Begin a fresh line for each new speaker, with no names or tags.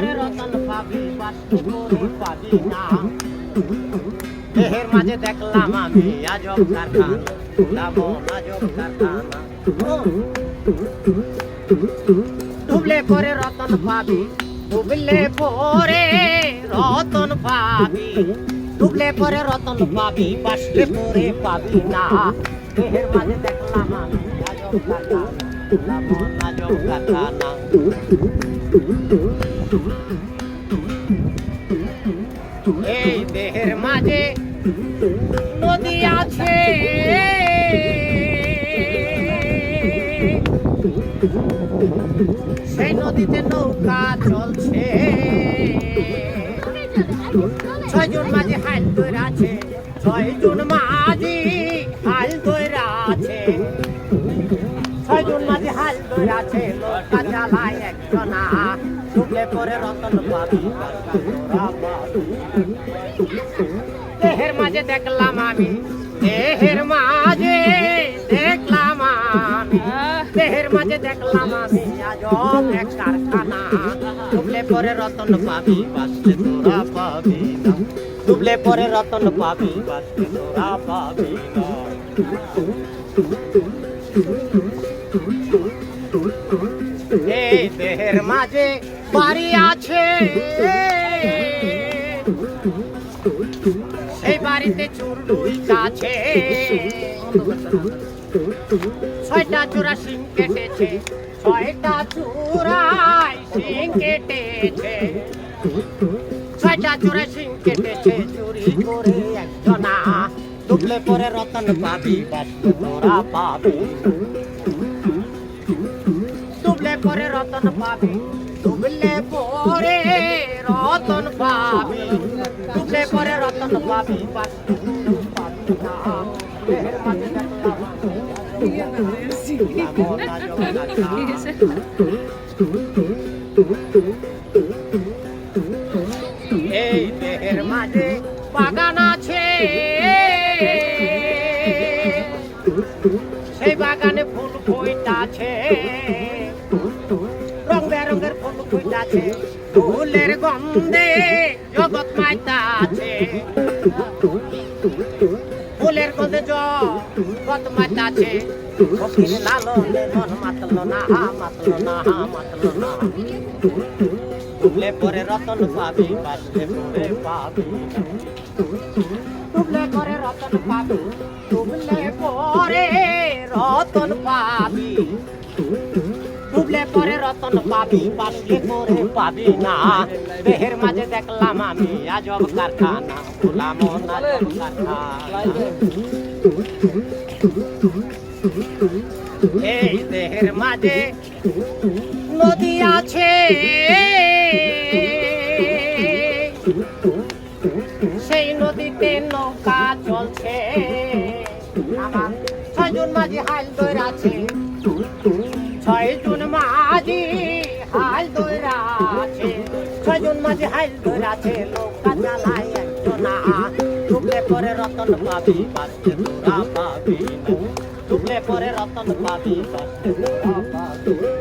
করে রতন পাবি বাসতে করে পাবি না দেহের মাঝে দেখলাম আমি আজব কারখানা লাবণ আজব কারখানা ডুবলে পরে রতন পাবি ডুবলে পরে রতন পাবি। ডুবলে পরে রতন পাবি বাসলে পরে পাবি না। দেহের মাঝে দেখলাম আমি আজব কারখানা লাবণ আজব কারখানা এই দেহের মাঝে নদী আছে। সেই নদীতে নৌকা চলছে। ছয়জন মাঝি দৈর আছে, ছয়জন মাঝি রতন পাবি তোরা পাবি। দেহের মাঝে দেখলাম আমি, দেহের মাঝে দেখলাম আমি, দেহের মাঝে দেখলাম আমি আজব এক কারখানা। ডুবলে পরে রতন পাবি বাসতে তোরা পাবি না। ডুবলে পরে রতন পাবি বাসতে তোরা পাবি না। এই দেহের মাঝে বাড়ি আছে। সেই বাড়িতে চুরডুই কাছে ছয়টা চূড়া সিং কেটেছে, ছয়টা চূড়াই সিং কেটেছে। ছয়টা চূড়া সিং কেটেছে, চুরি করে একজনা। ডুবলে পরে রতন পাবি বাস্ত তোরা পাবি। পরে রতন পাবি। ডুবলে পরে রতন পাবি। ডুবলে পরে রতন পাবি। এই দেহের মাঝে বাগান আছে। সেই বাগানে ফুল ফুইতাছে রং বেরঙের ফুল ফুইতাছে ফুলের গন্ধে জগৎ মাইতাছে ফুলের গন্ধে জগৎ মাইতাছে ফকির লালনে মন মাতল না মাতল না মাতল না। পরে রতন পাবি বাসলে পরে রতন পাবি পরে রতন পাবি রতন পাবি বাসলে পরে পাবি না। দেহের মাঝে দেখলাম আমি, আজব কারখানা, গোলাম এই দেহের মাঝে নদী আছে। সেই নদীতে নৌকা চলছে। আমার ছয়জন মাঝি হাল দৈর আছে। মাঝি হাইল দৈর আছে নৌকা চালায় একজনা ডুবলে পরে রতন পাবি, বাঁচতে তোরা পাবি। ডুবলে পরে রতন পাবি, বাঁচতে তোরা